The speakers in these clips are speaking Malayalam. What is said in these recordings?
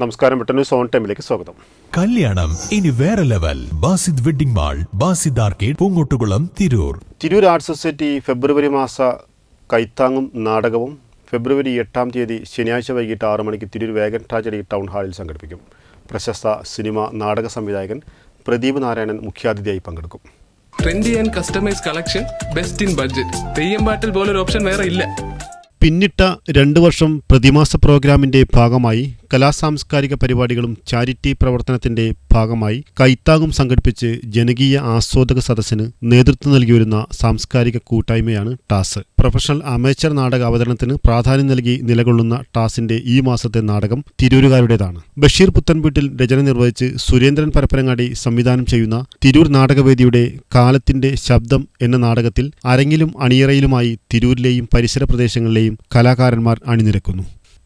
നമസ്കാരം വെട്ടന്യൂസ് സോൺ ടൈമിലേക്ക് സ്വാഗതം. കല്യാണം ഇനി വേറെ level. Basid wedding mall Basid arcade Poongottukulam Tirur. Tirur arts society February മാസ കൈത്താങ്ങും നാടകവും ഫെബ്രുവരി എട്ടാം തീയതി ശനിയാഴ്ച വൈകിട്ട് ആറു മണിക്ക് തിരൂർ വേഗൻ ട്രാജഡി ടൗൺ ഹാളിൽ സംഘടിപ്പിക്കും. പ്രശസ്ത സിനിമ നാടക സംവിധായകൻ പ്രദീപ് നാരായണൻ മുഖ്യാതിഥിയായി പങ്കെടുക്കും. Trendy and customise collection best in budget theyyam പാട്ടിൽ പോലൊരു ഓപ്ഷൻ വേറെ ഇല്ല. പിന്നിട്ട രണ്ട് വർഷം പ്രതിമാസ പ്രോഗ്രാമിന്റെ ഭാഗമായി കലാസാംസ്കാരിക പരിപാടികളും ചാരിറ്റി പ്രവർത്തനത്തിന്റെ ഭാഗമായി കൈത്താകും സംഘടിപ്പിച്ച് ജനകീയ ആസ്വാദക സദസ്സിന് നേതൃത്വം നൽകിവരുന്ന സാംസ്കാരിക കൂട്ടായ്മയാണ് ടാസ്. പ്രൊഫഷണൽ അമേച്ചർ നാടക അവതരണത്തിന് പ്രാധാന്യം നൽകി നിലകൊള്ളുന്ന ടാസിന്റെ ഈ മാസത്തെ നാടകം തിരൂരുകാരുടേതാണ്. ബഷീർ പുത്തൻവീട്ടിൽ രചന നിർവഹിച്ച് സുരേന്ദ്രൻ പരപ്പനങ്ങാടി സംവിധാനം ചെയ്യുന്ന തിരൂർ നാടകവേദിയുടെ കാലത്തിന്റെ ശബ്ദം എന്ന നാടകത്തിൽ അരങ്ങിലും അണിയറയിലുമായി തിരൂരിലെയും പരിസര പ്രദേശങ്ങളിലെയും കലാകാരന്മാർ അണിനിരക്കുന്നു.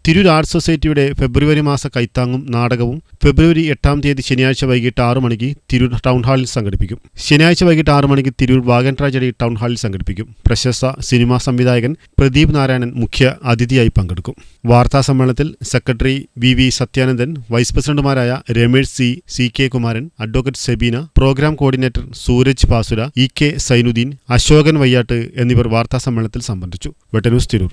തിരൂർ ആർട്സ് സൊസൈറ്റിയുടെ ഫെബ്രുവരി മാസ കൈത്താങ്ങും നാടകവും ഫെബ്രുവരി എട്ടാം തീയതി ശനിയാഴ്ച വൈകിട്ട് ആറു മണിക്ക് തിരൂർ ടൗൺ ഹാളിൽ സംഘടിപ്പിക്കും. ശനിയാഴ്ച വൈകിട്ട് ആറു മണിക്ക് തിരൂർ വാഗൻ ട്രാജഡി ടൗൺ ഹാളിൽ സംഘടിപ്പിക്കും. പ്രശസ്ത സിനിമാ സംവിധായകൻ പ്രദീപ് നാരായണൻ മുഖ്യ അതിഥിയായി പങ്കെടുക്കും. വാർത്താ സമ്മേളനത്തിൽ secretary V V Sathyanandan vice പ്രസിഡന്റുമാരായ Ramesh C C K Kumaran advocate Sebeena programme coordinator Sooraj Pasura E K Sainuddin Ashokan Vayyattu എന്നിവർ വാർത്താ സമ്മേളനത്തിൽ സംബന്ധിച്ചു. വെട്ടന്യൂസ് തിരൂർ.